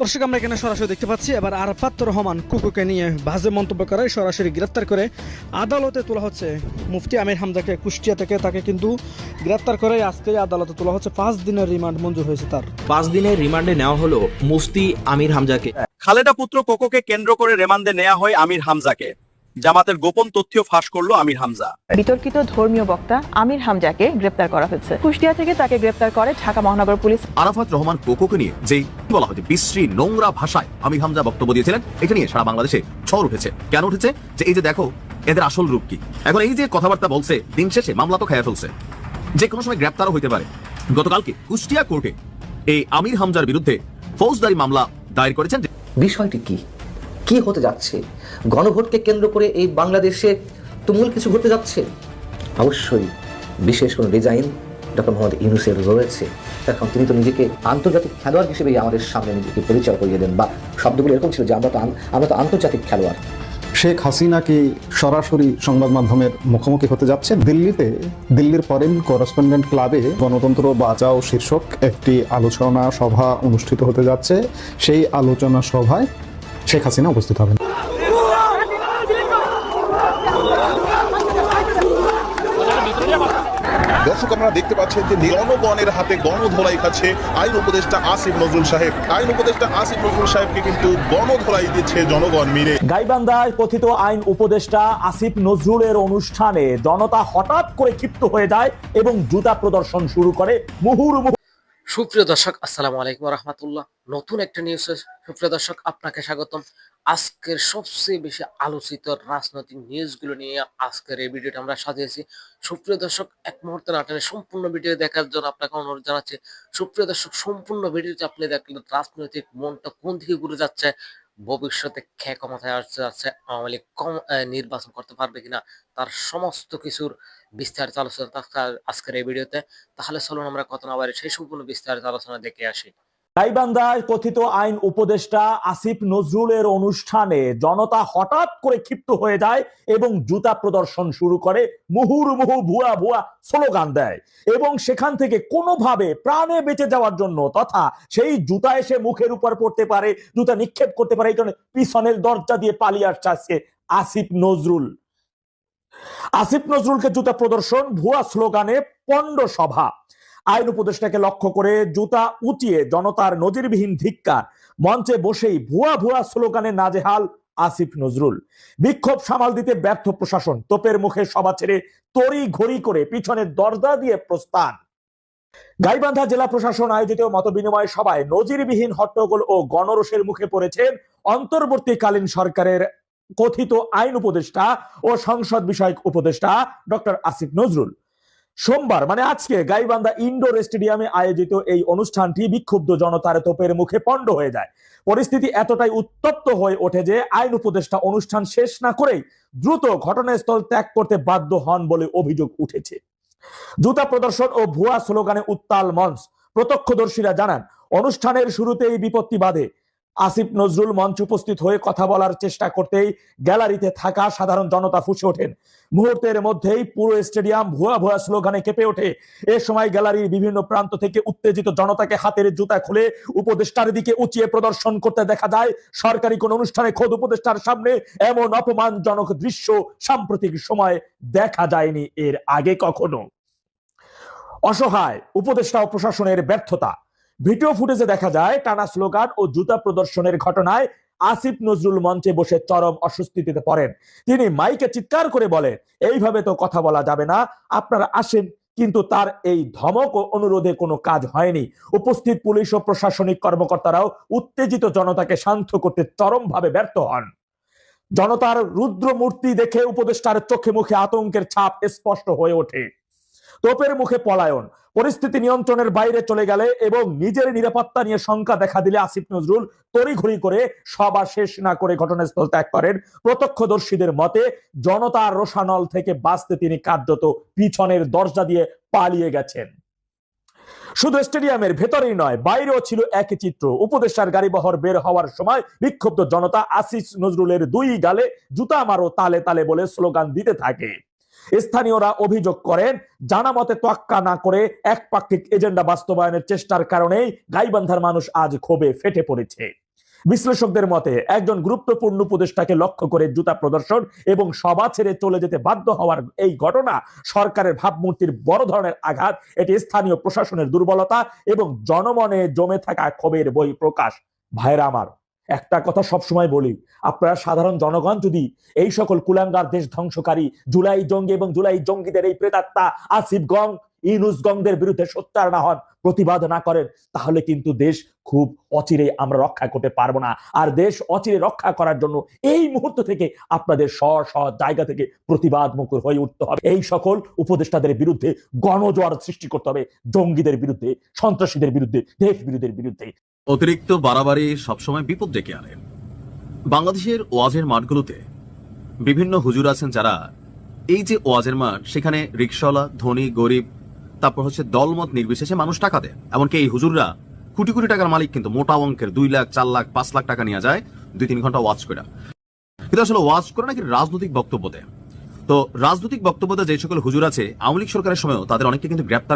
দর্শক আমরা এখানে সরাসরি দেখতে পাচ্ছি এবার আরফাত রহমান কুকুকে নিয়ে বাজে মন্তব্য করায় সরাসরি গ্রেফতার করে আদালতে তোলা হচ্ছে। মুফতি আমির হামজাকে কুষ্টিয়া থেকে তাকে কিন্তু গ্রেপ্তার করে আজকে আদালতে তোলা হচ্ছে। পাঁচ দিনের রিমান্ড মঞ্জুর হয়েছে তার। পাঁচ দিনের রিমান্ডে নেওয়া হলো মুফতি আমির হামজাকে। খালেদা পুত্র কোকোকে কেন্দ্র করে রিমান্ডে নেওয়া হয় আমির হামজাকে। জামাতের গোপন তথ্য ফাঁস করল আমির হামজা। বিতর্কিত ধর্মীয় বক্তা আমির হামজাকে গ্রেপ্তার করা হয়েছে। কুষ্টিয়া থেকে তাকে গ্রেপ্তার করে ঢাকা মহানগর পুলিশ। আরাফাত রহমান কোকোকে নিয়ে যেই বলা হচ্ছে বিশ্রী নোংরা ভাষায় আমির হামজা বক্তব্য দিয়েছিলেন এটা নিয়ে সারা বাংলাদেশে ঝড় উঠেছে। কেন উঠেছে? যে এই যে দেখো এদের আসল রূপ কি? এখন এই যে কথাবার্তা বলছে দিন শেষে মামলা তো খেয়ে ফেলছে। যে কোনো সময় গ্রেপ্তারও হইতে পারে। গতকালকে কুষ্টিয়া কোর্টে এই আমির হামজার বিরুদ্ধে ফৌজদারি মামলা দায়ের করেছেন যে বিষয়টি কি? কি হতে যাচ্ছে? গণভোটকে কেন্দ্র করে এই বাংলাদেশে তুমুল কিছু ঘটতে যাচ্ছে? অবশ্যই বিশেষ কোনো ডিজাইন ডক্টর মোহাম্মদ ইউনুসের রয়েছে। এখন তিনি তো নিজেকে আন্তর্জাতিক খেলোয়াড় হিসেবে আমাদের সামনে নিজেকে পরিচয় করিয়ে দেন, বা শব্দগুলো এরকম ছিল যে আমরা তো আমরা তো আন্তর্জাতিক খেলোয়াড়। শেখ হাসিনা কি সরাসরি সংবাদ মাধ্যমের মুখোমুখি হতে যাচ্ছে? দিল্লিতে, দিল্লির ফরেন করেসপন্ডেন্ট ক্লাবে গণতন্ত্র বাঁচাও শীর্ষক একটি আলোচনা সভা অনুষ্ঠিত হতে যাচ্ছে। সেই আলোচনা সভায় শেখ হাসিনা উপস্থিত হবেন। দর্শক আমরা দেখতে পাচ্ছেন যে জনগণের হাতে গণধোলাই খাচ্ছে আইন উপদেষ্টা আসিফ নজরুল সাহেব। আইন উপদেষ্টা আসিফ নজরুল সাহেবকে কিন্তু গণধোলাই দিচ্ছে জনগণ মিলে। গাইবান্ধায় কথিত আইন উপদেষ্টা আসিফ নজরুলের অনুষ্ঠানে জনতা হঠাৎ করে ক্ষিপ্ত হয়ে যায় এবং জুতা প্রদর্শন শুরু করে মুহুর্মুহু সুপ্রিয় দর্শক, আসসালামু আলাইকুম রহমতুল্লাহ নতুন একটা নিউজ সুপ্রিয় দর্শক, আপনাকে স্বাগতম। আজকের সবচেয়ে বেশি আলোচিত রাজনৈতিক নিউজগুলো নিয়ে আজকের এই ভিডিওটা আমরা সাজিয়েছি। সুপ্রিয় দর্শক, এক মুহূর্তে নাটনে সম্পূর্ণ ভিডিও দেখার জন্য আপনাকে অনুরোধ জানাচ্ছি। সুপ্রিয় দর্শক, সম্পূর্ণ ভিডিওটি আপনি দেখলেন রাজনৈতিক মনটা কোন দিকে ঘুরে যাচ্ছে ভবিষ্যতে খে ক্ষমতায় আসতে যাচ্ছে, আওয়ামী লীগ কম নির্বাচন করতে পারবে কিনা, তার সমস্ত কিছুর বিস্তারিত আলোচনা আজকের এই ভিডিওতে। তাহলে চলুন আমরা কত না সেই সম্পূর্ণ বিস্তারিত আলোচনা দেখে আসি। গাইবান্ধায় কথিত আইন উপদেষ্টা আসিফ নজরুলের অনুষ্ঠানে জনতা হঠাৎ করে ক্ষিপ্ত হয়ে যায় এবং জুতা প্রদর্শন শুরু করে মুহুর্মুহু ভুয়া ভুয়া স্লোগান দেয় এবং সেখান থেকে কোনোভাবে প্রাণে বেঁচে যাওয়ার জন্য তথা সেই জুতা এসে মুখের উপর পড়তে পারে, জুতা নিক্ষেপ করতে পারে, এই জন্য পিছনের দরজা দিয়ে পালিয়ে আসছে আজকে আসিফ নজরুল। আসিফ নজরুলকে জুতা প্রদর্শন ভুয়া স্লোগানে পণ্ড সভা। আইন উপদেষ্টাকে লক্ষ্য করে জুতা উঁচিয়ে জনতার নজিরবিহীন ধিক্কার। মঞ্চে বসেই ভুয়া ভুয়া স্লোগানে নাজেহাল আসিফ নজরুল। বিক্ষোভ সামাল দিতে ব্যর্থ প্রশাসন। তোপের মুখে সভা ছেড়ে তড়ি ঘড়ি করে পিছনের দরজা দিয়ে প্রস্থান। গাইবান্ধা জেলা প্রশাসন আয়োজিত মতবিনিময় সভায় নজিরবিহীন হট্টগোল ও গণরোষের মুখে পড়েছেন অন্তর্বর্তীকালীন সরকারের কথিত আইন উপদেষ্টা ও সংসদ বিষয়ক উপদেষ্টা ডক্টর আসিফ নজরুল। সোমবার মানে আজকে গাইবান্ধা ইনডোর স্টেডিয়ামে আয়োজিত এই অনুষ্ঠানটি বিক্ষুব্ধ জনতার তোপের মুখে পণ্ড হয়ে যায়। পরিস্থিতি এতটাই উত্তপ্ত হয়ে ওঠে যে আইন উপদেষ্টা অনুষ্ঠান শেষ না করেই দ্রুত ঘটনাস্থল ত্যাগ করতে বাধ্য হন বলে অভিযোগ উঠেছে। জুতা প্রদর্শন ও ভুয়া স্লোগানে উত্তাল মঞ্চ। প্রত্যক্ষদর্শীরা জানান, অনুষ্ঠানের শুরুতেই বিপত্তি বাধে। আসিফ নজরুল মঞ্চ উপস্থিত হয়ে কথা বলার চেষ্টা করতেই গ্যালারিতে থাকা সাধারণ জনতা ফুসে ওঠেন। মুহূর্তের মধ্যেই পুরো স্টেডিয়াম ভুয়া ভুয়া স্লোগানে কেঁপে ওঠে। এ সময় গ্যালারির বিভিন্ন প্রান্ত থেকে উত্তেজিত জনতাকে হাতের জুতা খুলে উপদেষ্টার দিকে উঁচিয়ে প্রদর্শন করতে দেখা যায়, সরকারি কোন অনুষ্ঠানে খোদ উপদেষ্টার সামনে এমন অপমানজনক দৃশ্য সাম্প্রতিক সময় দেখা যায়নি এর আগে কখনো। অসহায় উপদেষ্টা ও প্রশাসনের ব্যর্থতা ভিডিও ফুটেজে দেখা যায়, টানা স্লোগান ও জুতা প্রদর্শনের ঘটনায় আসিফ নজরুল মঞ্চে বসে চরম অস্বস্তিতে পড়েন। তিনি মাইকে চিৎকার করে বলেন, এইভাবে তো কথা বলা যাবে না। আপনারা আসেন, কিন্তু তার এই ধমক ও অনুরোধে কোনো কাজ হয়নি। উপস্থিত পুলিশ ও প্রশাসনিক কর্মকর্তারাও উত্তেজিত জনতাকে শান্ত করতে চরমভাবে ব্যর্থ হন। জনতার রুদ্র মূর্তি দেখে উপদেষ্টার চোখে মুখে আতঙ্কের ছাপ স্পষ্ট হয়ে ওঠে। তোপের মুখে পলায়ন। পরিস্থিতি নিয়ন্ত্রণের বাইরে চলে গেলে এবং নিজের নিরাপত্তা নিয়ে শঙ্কা দেখা দিলে আসিফ নজরুল তড়িঘড়ি করে সভা শেষ না করে ঘটনাস্থল ত্যাগ করেন। প্রত্যক্ষদর্শীদের মতে জনতার রোষানল থেকে বাঁচতে তিনি কার্যত পিছনের দরজা দিয়ে পালিয়ে গেছেন। শুধু স্টেডিয়ামের ভেতরেই নয়, বাইরেও ছিল একই চিত্র। উপদেষ্টার গাড়ি বহর বের হওয়ার সময় বিক্ষুব্ধ জনতা আসিস নজরুলের দুই গালে জুতা মারো তালে তালে বলে স্লোগান দিতে থাকে। স্থানীয়রা অভিযোগ করেন, জানা মতে তোয়াক্কা না করে একপাক্ষিক এজেন্ডা বাস্তবায়নের চেষ্টার কারণেই গাইবান্ধার মানুষ আজ ক্ষোভে ফেটে পড়েছে। বিশ্লেষকদের মতে, একজন গুরুত্বপূর্ণ উপদেষ্টাকে লক্ষ্য করে জুতা প্রদর্শন এবং সভা ছেড়ে চলে যেতে বাধ্য হওয়ার এই ঘটনা সরকারের ভাবমূর্তির বড় ধরনের আঘাত, এটি স্থানীয় প্রশাসনের দুর্বলতা এবং জনমনে জমে থাকা ক্ষোভের বই প্রকাশ ভাইরা আমার একটা কথা সবসময় বলি, আপনারা সাধারণ জনগণ যদি এই সকল কুলাঙ্গার দেশ ধ্বংসকারী জুলাই জঙ্গি এবং জুলাই জঙ্গিদের এই প্রেতাত্মা আসিফ গং ইনুস গংদের বিরুদ্ধে সোচ্চার না হন, প্রতিবাদ না করেন, তাহলে কিন্তু দেশ খুব অচিরে আমরা রক্ষা করতে পারব না। আর দেশ অচিরে রক্ষা করার জন্য এই মুহূর্ত থেকে আপনাদের স্ব স্ব জায়গা থেকে প্রতিবাদ মুখর হয়ে উঠতে হবে। এই সকল উপদেষ্টাদের বিরুদ্ধে গণজোয়ার সৃষ্টি করতে হবে, জঙ্গিদের বিরুদ্ধে, সন্ত্রাসীদের বিরুদ্ধে, দেশ বিরোধীদের বিরুদ্ধে। অতিরিক্ত বাড়াবাড়ি সবসময় বিপদ ডেকে আনে। বাংলাদেশের ওয়াজের মাঠগুলোতে বিভিন্ন হুজুর আছেন যারা এই যে ওয়াজের মাঠ, সেখানে রিক্সাওয়ালা ধনী, গরিব, তারপর হচ্ছে দলমত নির্বিশেষে মানুষ টাকা দেয়। এমনকি এই হুজুররা কোটি কোটি টাকার মালিক কিন্তু মোটা অঙ্কের দুই লাখ, চার লাখ, পাঁচ লাখ টাকা নিয়ে যায়, দুই তিন ঘণ্টা ওয়াজ করে। কিন্তু আসলে ওয়াজ করে নাকি রাজনৈতিক বক্তব্য দেয়? তো রাজনৈতিক বক্তব্য যে সকল হুজুর আছে, আওয়ামী লীগ সরকারের সময়ও তাদের অনেককে কিন্তু গ্রেপ্তার